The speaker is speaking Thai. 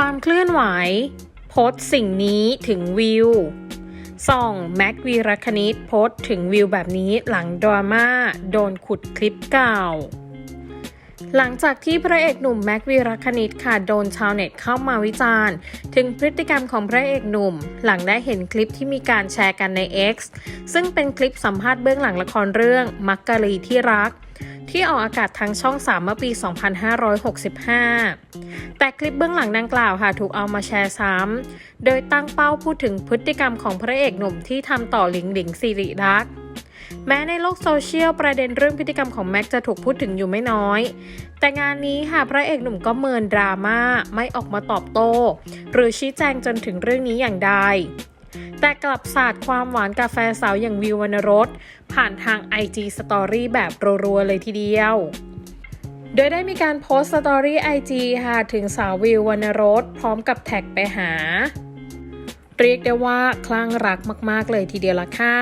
ความเคลื่อนไหวโพสสิ่งนี้ถึงวิวส่องแม็กวีรคณิตโพสถึงวิวแบบนี้หลังดราม่าโดนขุดคลิปเก่า หลังจากที่พระเอกหนุ่มแม็กวีรคณิตค่ะโดนชาวเน็ตเข้ามาวิจารณ์ ถึงพฤติกรรมของพระเอกหนุ่ม หลังได้เห็นคลิปที่มีการแชร์กันใน X ซึ่งเป็นคลิปสัมภาษณ์เบื้องหลังละครเรื่องมักกะลีที่รัก ที่ออกอากาศทางช่อง 3 เมื่อปี 2565 แต่คลิปเบื้องหลังดังกล่าวค่ะถูกเอามาแชร์ซ้ำโดยตั้งเป้าพูดถึงพฤติกรรมของพระเอกหนุ่มที่ทำต่อหลิงหลิงสิริรักษ์ แม้ในโลกโซเชียลประเด็นเรื่องพฤติกรรมของแม็กจะถูกพูดถึงอยู่ไม่น้อย แต่งานนี้ค่ะพระเอกหนุ่มก็เมินดราม่าไม่ออกมาตอบโต้ หรือชี้แจงจนถึงเรื่องนี้อย่างใดแต่กลับสาดความหวานกาแฟสาวอย่างวิววรรณรส ผ่านทาง IG Story แบบรัวๆเลยทีเดียว โดยได้มีการโพสต์สตอรี่ IG ค่ะถึงสาววิววรรณรส พร้อมกับแท็กไปหา เรียกได้ว่าคลั่งรักมากๆเลยทีเดียวละค่ะ